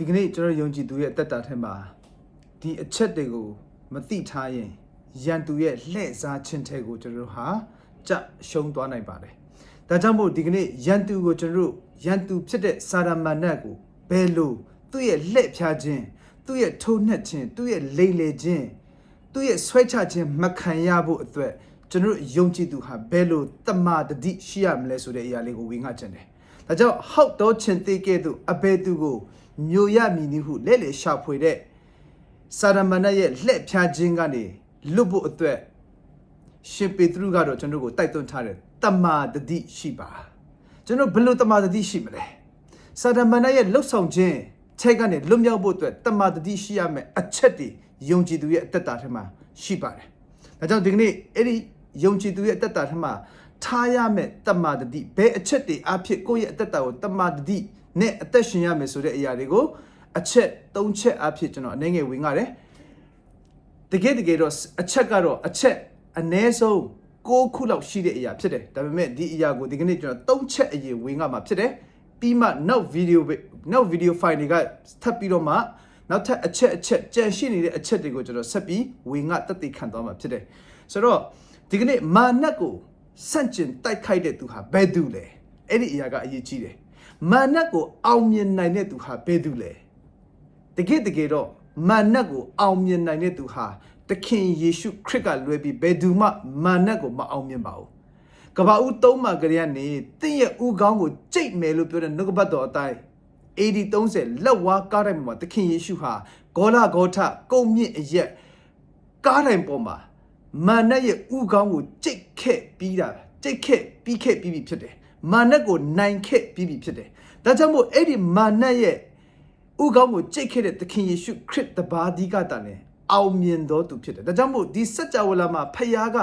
ဒီကနေ့ကျွန်တော်ယုံကြည်သူရဲ့အသက်တာထဲမှာဒီအချက်တွေကိုမသိထားရင်ရန်သူရဲ့လှည့်စားခြင်းထဲကိုကျွန်တော်တို့ဟာကြရှုံးသွားနိုင်ပါတယ်။ဒါကြောင့်မို့ဒီကနေ့ရန်သူကိုကျွန်တော်တို့ရန်သူဖြစ်တဲ့စာရမဏတ်ကိုဘယ်လိုသူ့ရဲ့လှည့်ဖြားခြင်းသူ့ရဲ့ထိုးနှက်ခြင်းသူ့ရဲ့လိမ်လည်ခြင်းသူ့ရဲ့ဆွဲချခြင်းမခံရဖို့အတွက်ကျွန်တော်တို့ယုံကြည်သူဟာဘယ်လိုတမာတတိရှိရမလဲဆိုတဲ့အရာလေးကိုဝေငှချင်တယ်။ဒါကြောင့်ဟောက်တော်ခြင်းသေးကဲ့သို့အဘယ်သူကို မျိုးရမည်နည်းဟုလဲ့လေရှာဖွေတဲ့စာရမဏတ်ရဲ့လှည့်ဖြားခြင်းကနေလွတ်ဖို့အတွက်ရှင်ပေတရုကတော့ကျွန်တော်တို့ကိုတိုက်တွန်းထားတယ်တမာတတိရှိပါကျွန်တော်ဘယ်လိုတမာတတိရှိမလဲစာရမဏတ်ရဲ့လှုပ်ဆောင်ခြင်းချက်ကနေလွတ်မြောက်ဖို့အတွက်တမာတတိရှိရမယ်အချက်တွေယုံကြည်သူရဲ့အသက်တာထဲမှာရှိပါတယ်ဒါကြောင့်ဒီကနေ့အဲ့ဒီယုံကြည်သူရဲ့အသက်တာထဲမှာထားရမယ်တမာတတိဘယ်အချက်တွေအဖြစ်ကိုယ့်ရဲ့အသက်တာကိုတမာတတိ နဲ့အသက်ရှင်ရမယ်ဆိုတဲ့အရာတွေကိုအချက်၃ချက်အဖြစ်ကျွန်တော်အနေငယ်ဝင်ရတယ်တကယ်တကယ်တော့အချက်ကတော့အချက်အ ਨੇ ဆုံး၉ခုလောက်ရှိတဲ့အရာဖြစ်တယ်ဒါပေမဲ့ဒီအရာကိုဒီကနေ့ကျွန်တော်၃ချက်အရင်ဝင်ရမှာဖြစ်တယ်ပြီးမှနောက်ဗီဒီယိုနောက်ဗီဒီယိုဖိုင်တွေကထပ်ပြီးတော့မှနောက်ထပ်အချက်အချက်ကြံရှိနေတဲ့အချက်တွေကိုကျွန်တော်ဆက်ပြီးဝင်ငါတက်တည်ခံသွားမှာဖြစ်တယ်ဆိုတော့ဒီကနေ့မာနတ်ကိုစန့်ကျင်တိုက်ခိုက်တဲ့သူဟာဘယ်သူလဲအဲ့ဒီအရာကအရေးကြီးတယ် မာနတ်ကိုအောင်မြင်နိုင်တဲ့သူဟာဘယ်သူလဲတကယ်တကယ်တော့မာနတ်ကိုအောင်မြင်နိုင်တဲ့သူဟာသခင်ယေရှုခရစ်ကလွယ်ပြီးဘယ်သူမှမာနတ်ကိုမအောင်မြင်ပါဘူးကဘာဦးသုံးမှာကလေးကနေတင့်ရဲ့ဥကောင်းကိုကြိတ်မယ်လို့ပြောတဲ့နှုတ်ကပတ်တော်အတိုင်း AD 30လက်ဝါးကားတိုင်းမှာသခင်ယေရှုဟာဂေါလဂေါထကုံမြင့်အရက်ကားတိုင်းပေါ်မှာမာနတ်ရဲ့ဥကောင်းကိုကြိတ်ခဲ့ပြီးတာကြိတ်ခဲ့ပြီးခဲ့ပြီးပြီဖြစ်တယ် မာနတ်ကိုနိုင်ခဲ့ပြီးပြီဖြစ်တယ်ဒါကြောင့်မို့အဲ့ဒီမာနတ်ရဲ့ဥကောင်းကိုကြိတ်ခဲ့တဲ့သခင်ယေရှုခရစ်တပါးဒီကတန်နဲ့အောင်မြင်တော်သူဖြစ်တယ်ဒါကြောင့်မို့ဒီစัจ java လာမှာဖခင်က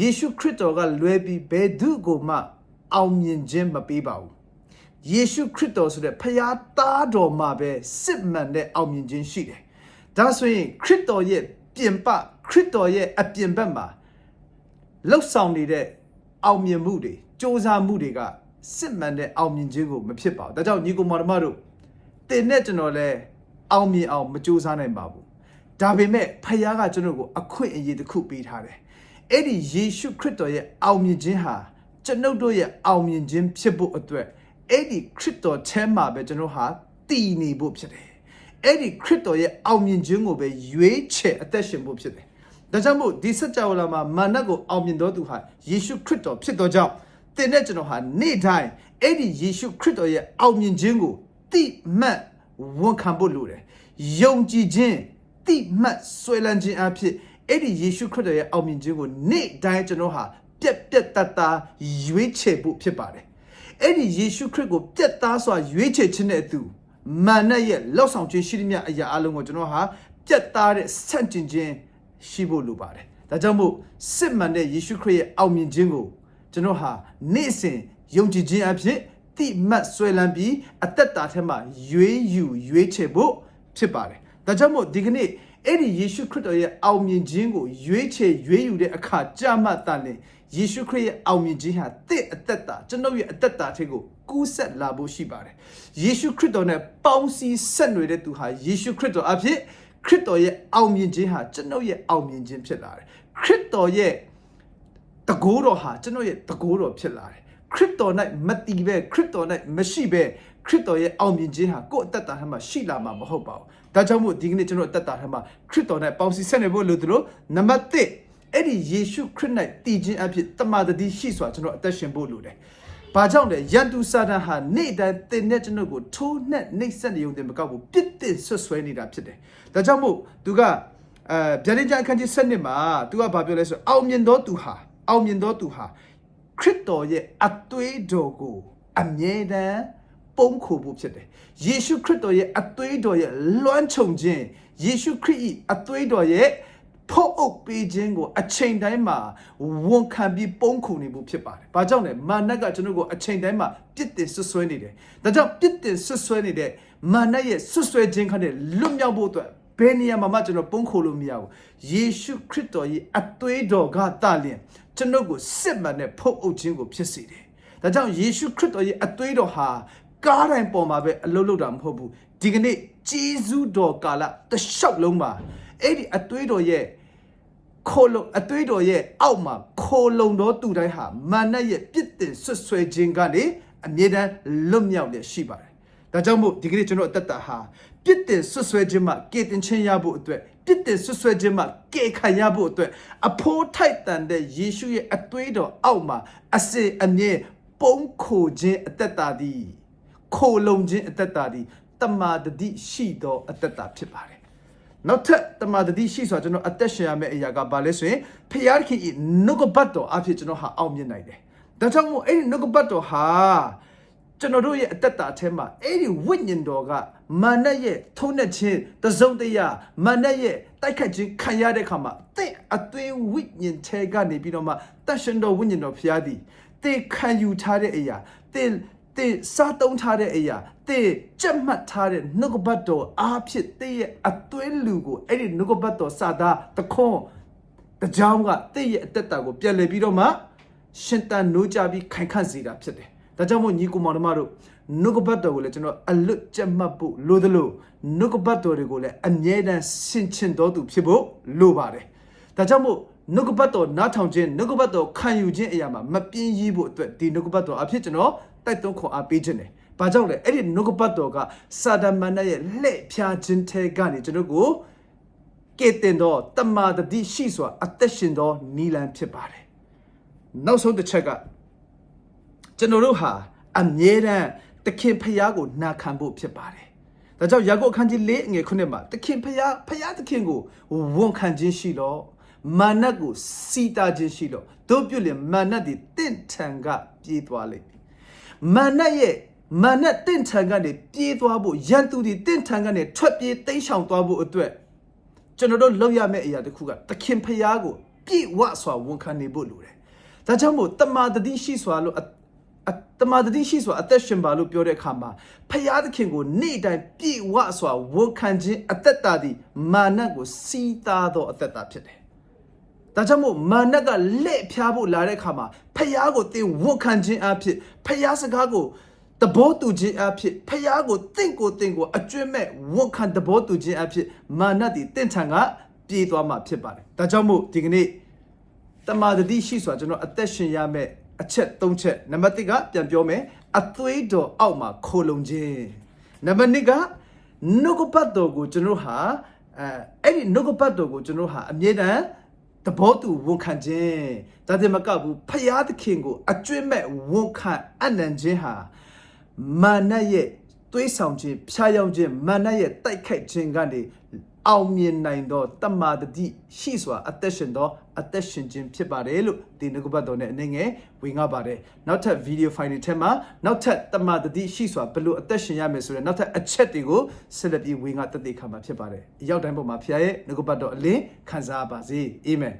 ယေရှုခရစ်တော်ကလွဲပြီးဘယ်သူကိုမှ အောင်မြင်ခြင်းမပေးပါဘူးယေရှုခရစ်တော်ဆိုတဲ့ဖျားသားတော်မှာပဲစစ်မှန်တဲ့အောင်မြင်ခြင်းရှိတယ်။ဒါဆိုရင်ခရစ်တော်ရဲ့ပြင်ပခရစ်တော်ရဲ့အပြင်ဘက်မှာလှုပ်ဆောင်နေတဲ့ အောင်မြင်မှုတွေစ조사မှုတွေကစစ်မှန်တဲ့အောင်မြင်ခြင်းကိုမဖြစ်ပါဘူး။ဒါကြောင့်ညီကိုမောင်နှမတို့တင်နဲ့ကျွန်တော်လည်းအောင်မြင်အောင်မစ조사နိုင်ပါဘူး။ဒါပေမဲ့ဖခင်ကကျွန်တော်ကိုအခွင့်အရေးတစ်ခုပေးထားတယ်။အဲ့ဒီယေရှုခရစ်တော်ရဲ့အောင်မြင်ခြင်းဟာကျွန်ုပ်တို့ရဲ့အောင်မြင်ခြင်းဖြစ်ဖို့အတွက်အဲ့ဒီခရစ်တော်ထဲမှာပဲကျွန်တော်ဟာတည်နေဖို့ဖြစ်တယ်။အဲ့ဒီခရစ်တော်ရဲ့အောင်မြင်ခြင်းကိုပဲရွေးချယ်အသက်ရှင်ဖို့ဖြစ်တယ်။ ဒါကြောင့်မို့ဒီစัจ java လာမှာမာနကိုအောင်မြင်တော်သူဟာယေရှုခရစ်တော်ဖြစ်တော်ကြောင့်တင်တဲ့ကျွန်တော်ဟာနေ့တိုင်းအဲ့ဒီယေရှုခရစ်တော်ရဲ့အောင်မြင်ခြင်းကိုတိမှတ်ဝန်ခံဖို့လိုတယ်။ယုံကြည်ခြင်းတိမှတ်ဆွဲလန်းခြင်းအဖြစ်အဲ့ဒီယေရှုခရစ်တော်ရဲ့အောင်မြင်ခြင်းကိုနေ့တိုင်းကျွန်တော်ဟာပြက်ပြက်တတ်တာရွေးချယ်ဖို့ဖြစ်ပါတယ်။အဲ့ဒီယေရှုခရစ်ကိုပြက်သားစွာရွေးချယ်ခြင်းနဲ့အတူမာနရဲ့လောက်ဆောင်ခြင်းရှိသမျှအရာအလုံးကိုကျွန်တော်ဟာပြက်သားတဲ့ဆန့်ကျင်ခြင်း ရှိဖို့လိုပါတယ်။ဒါကြောင့်မို့စစ်မှန်တဲ့ယေရှုခရစ်ရဲ့အောင်မြင်ခြင်းကိုကျွန်တော်ဟာနေ့စဉ်ယုံကြည်ခြင်းအဖြစ်တိမှတ်ဆွဲလန်းပြီးအသက်တာထဲမှာရွေးယူရွေးချယ်ဖို့ဖြစ်ပါတယ်။ဒါကြောင့်မို့ဒီကနေ့အဲ့ဒီယေရှုခရစ်တော်ရဲ့အောင်မြင်ခြင်းကိုရွေးချယ်ရွေးယူတဲ့အခါကြာမှတန်တယ်ယေရှုခရစ်ရဲ့အောင်မြင်ခြင်းဟာတင့်အသက်တာကျွန်ုပ်ရဲ့အသက်တာထဲကိုကူးဆက်လာဖို့ရှိပါတယ်ယေရှုခရစ်တော်နဲ့ပေါင်းစည်းဆက်နွယ်တဲ့သူဟာယေရှုခရစ်တော်အဖြစ် ခရစ်တော်ရဲ့အောင်မြင်ခြင်းဟာကျွန်ုပ်ရဲ့အောင်မြင်ခြင်းဖြစ်လာတယ်ခရစ်တော်ရဲ့တကိုးတော်ဟာကျွန်တော်ရဲ့တကိုးတော်ဖြစ်လာတယ်ခရစ်တော်၌မတည်ပဲခရစ်တော်၌မရှိပဲခရစ်တော်ရဲ့အောင်မြင်ခြင်းဟာကိုယ့်အသက်တာထဲမှာရှိလာမှာမဟုတ်ပါဘူး။ဒါကြောင့်မို့ဒီကနေ့ကျွန်တော်အသက်တာထဲမှာခရစ်တော်၌ပေါင်းစည်းဆက်နေဖို့လိုသလိုနံပါတ်1အဲ့ဒီယေရှုခရစ်၌တည်ခြင်းအဖြစ်တမန်တည်းရှိစွာကျွန်တော်အသက်ရှင်ဖို့လိုတယ်။ ဘာကြောင့်လဲယန်သူစာတန်ဟာနေ့တိုင်းတင်တဲ့ကျွန်တော်ကိုထိုးနှက်နှိပ်စက်နေုံတင်မကောက်ဘူးပြစ်တင်ဆွဆွဲနေတာဖြစ်တယ်။ဒါကြောင့်မို့သူကအဲဗျာဒိန်ကျန်အခန်းကြီး7နှစ်မှာသူကဘာပြောလဲဆိုအောင်မြင်သောသူဟာအောင်မြင်သောသူဟာခရစ်တော်ရဲ့အသွေးတော်ကိုအမြဲတမ်းပုံခိုဖို့ဖြစ်တယ်။ယေရှုခရစ်တော်ရဲ့အသွေးတော်ရဲ့လွှမ်းခြုံခြင်းယေရှုခရစ်၏အသွေးတော်ရဲ့ ဖို့အုပ်ပေးခြင်းကိုအချိန်တိုင်းမှာဝန်ခံပြီးပုံခုနေဖို့ဖြစ်ပါတယ်။ဘာကြောင့်လဲမာနကကျွန်တော်ကိုအချိန်တိုင်းမှာပြစ်တင်ဆွဆွဲနေတယ်။ဒါကြောင့်ပြစ်တင်ဆွဆွဲနေတဲ့မာနရဲ့ဆွဆွဲခြင်းခန့်တဲ့လွတ်မြောက်ဖို့အတွက်ဘယ်နေရာမှာမှကျွန်တော်ပုံခိုလို့မရဘူး။ယေရှုခရစ်တော်ရဲ့အသွေးတော်ကတလျင်ကျွန်တော်ကိုစစ်မှန်တဲ့ဖို့အုပ်ခြင်းကိုဖြစ်စေတယ်။ဒါကြောင့်ယေရှုခရစ်တော်ရဲ့အသွေးတော်ဟာကားတိုင်းပေါ်မှာပဲအလုပ်လုပ်တာမဟုတ်ဘူးဒီကနေ့ဂျေဇုတော်ကာလတစ်လျှောက်လုံးမှာအဲ့ဒီအသွေးတော်ရဲ့ ခိုလုံအသွေးတော်ရဲ့အောက်မှာခိုလုံတော်သူတိုင်းဟာမာနရဲ့ပြစ်တင်ဆွတ်ဆွဲခြင်းကနေအမြဲတမ်းလွတ်မြောက်လျက်ရှိပါတယ်ဒါကြောင့်မို့ဒီကနေ့ကျွန်တော်အသက်တာဟာပြစ်တင်ဆွတ်ဆွဲခြင်းမှကေတင်ချင်းရဖို့အတွက်ပြစ်တင်ဆွတ်ဆွဲခြင်းမှကေခံရဖို့အတွက်အဖိုးထိုက်တန်တဲ့ယေရှုရဲ့အသွေးတော်အောက်မှာအစင်အမြဲပုံခိုခြင်းအသက်တာသည်ခိုလုံခြင်းအသက်တာသည်တမာတတိရှိသောအသက်တာဖြစ်ပါတယ် နောက်ထပ်တမာတတိရှိဆိုတာကျွန်တော်အသက်ရှင်ရမယ့်အရာကဘာလဲဆိုရင်ဖျားခင်ဤနှုတ်ကပတ်တော်အဖြစ်ကျွန်တော်ဟာအောင်မြင်နိုင်တယ်ဒါကြောင့်မို့အဲ့ဒီနှုတ်ကပတ်တော်ဟာကျွန်တော်တို့ရဲ့အသက်တာအထဲမှာအဲ့ဒီဝိညာဉ်တော်ကမာနရဲ့ထုံးတဲ့ခြင်းတစုံတရာမာနရဲ့တိုက်ခတ်ခြင်းခံရတဲ့အခါမှာတင့်အသွင်ဝိညာဉ်ထဲကနေပြီးတော့မှတန်ရှင်တော်ဝိညာဉ်တော်ဖျားသည်တင့်ခံယူထားတဲ့အရာတင့် တဲ့စားတုံးထားတဲ့အရာတဲ့ကြက်မှတ်ထားတဲ့နှုတ်ကပတ်တော်အားဖြင့်တဲ့ရဲ့အသွေးလူကိုအဲ့ဒီနှုတ်ကပတ်တော်စာသားတခွန်းတကြောင်ကတဲ့ရဲ့အသက်တာကိုပြန်လည်ပြီးတော့မှရှင်တန်နိုးကြပြီးခိုင်ခန့်စေတာဖြစ်တယ်။ဒါကြောင့်မို့ညီကိုမောင်တို့မတို့နှုတ်ကပတ်တော်ကိုလည်းကျွန်တော်အလွတ်ကြက်မှတ်ဖို့လိုသလိုနှုတ်ကပတ်တော်တွေကိုလည်းအမြဲတမ်းဆင်ခြင်တော်သူဖြစ်ဖို့လိုပါတယ်။ဒါကြောင့်မို့နှုတ်ကပတ်တော်နားထောင်ခြင်းနှုတ်ကပတ်တော်ခံယူခြင်းအရာမှာမပြင်းရည်ဖို့အတွက်ဒီနှုတ်ကပတ်တော်အဖြစ်ကျွန်တော် တိုက်တွန်းခွန်အားပေးခြင်းတယ်။ဘာကြောင့်လဲအဲ့ဒီနှုတ်ကပတ်တော်ကစာဒမန်ရဲ့လှည့်ဖြားခြင်းထဲကနေကျွန်တော်ကိုကေတင်တော်တမာတတိရှိစွာအသက်ရှင်တော်နီလန်ဖြစ်ပါတယ်။နောက်ဆုံးတစ်ချက်ကကျွန်တော်တို့ဟာအမြဲတမ်းသခင်ဖျားကိုနာခံဖို့ဖြစ်ပါတယ်။ဒါကြောင့်ယာကုပ်အခန်းကြီး၄အငယ်ခုနှစ်မှာသခင်ဖျားဖျားသခင်ကိုဝန်ခံခြင်းရှိတော့မာနတ်ကိုစီတာခြင်းရှိတော့တို့ပြုလင်မာနတ်ဒီတင့်ထံကပြေးသွားလိမ့် မယ်။မာနတ်ရဲ့မာနတ်တင့်ထံကနေပြေးသွားဖို့ရန်သူဒီတင့်ထံကနေထွက်ပြေးတိမ်းရှောင်သွားဖို့အတွက်ကျွန်တော်တို့လုပ်ရမယ့်အရာတစ်ခုကသခင်ဖျားကိုပြည့်ဝစွာဝန်ခံနေဖို့လိုတယ်။ဒါကြောင့်မို့တမာတတိရှိစွာလို့အတမာတတိရှိစွာအသက်ရှင်ပါလို့ပြောတဲ့အခါမှာဖျားသခင်ကိုနေ့တိုင်းပြည့်ဝစွာဝန်ခံခြင်းအသက်တာသည်မာနကိုစီးသားသောအသက်တာဖြစ်တယ်။ ဒါကြောင့်မို့မာနကလက်ဖြားဖို့လာတဲ့အခါမှာဖျားကိုသင်ဝန်ခံခြင်းအဖြစ်ဖျားစကားကိုတဘောတူခြင်းအဖြစ်ဖျားကိုတင့်ကိုတင့်ကိုအကျွတ်မဲ့ဝန်ခံတဘောတူခြင်းအဖြစ်မာနသည်တင့်ထံကပြေးသွားမှာဖြစ်ပါတယ်။ဒါကြောင့်မို့ဒီကနေ့တမာတတိရှိစွာကျွန်တော်အသက်ရှင်ရမယ့်အချက်၃ချက်နံပါတ်၁ကပြန်ပြောမယ်အသွေးတော်အောက်မှာခိုလုံခြင်းနံပါတ်၂ကနှုတ်ကပတ်တော်ကိုကျွန်တော်ဟာအဲအဲ့ဒီနှုတ်ကပတ်တော်ကိုကျွန်တော်ဟာအမြဲတမ်း တဘောတူဝန်ခံခြင်းဒါတည်းမကဘူးဖျားသခင်ကိုအကျွင့်မဲ့ဝန်ခံအနံ့ခြင်းဟာမာနရဲ့သွေးဆောင်ခြင်းဖြားယောင်းခြင်းမာနရဲ့တိုက်ခိုက်ခြင်းကနေ အောင်မြင်နိုင်သောတမာတတိရှိစွာအသက်ရှင်သောအသက်ရှင်ခြင်းဖြစ်ပါတယ်လို့ဒီနှုတ်ဘတ်တော်နဲ့အနေငယ်ဝင်ငါပါတယ်နောက်ထပ်ဗီဒီယိုဖိုင်တွေထဲမှာနောက်ထပ်တမာတတိရှိစွာဘယ်လိုအသက်ရှင်ရမယ်ဆိုတဲ့နောက်ထပ်အချက်တွေကိုဆက်လက်ပြီးဝင်ငါတက်တဲ့ခါမှာဖြစ်ပါတယ်အရောက်တိုင်းပေါ်မှာဖခင်ရဲ့နှုတ်ဘတ်တော်အလင်းခံစားပါစေအာမင်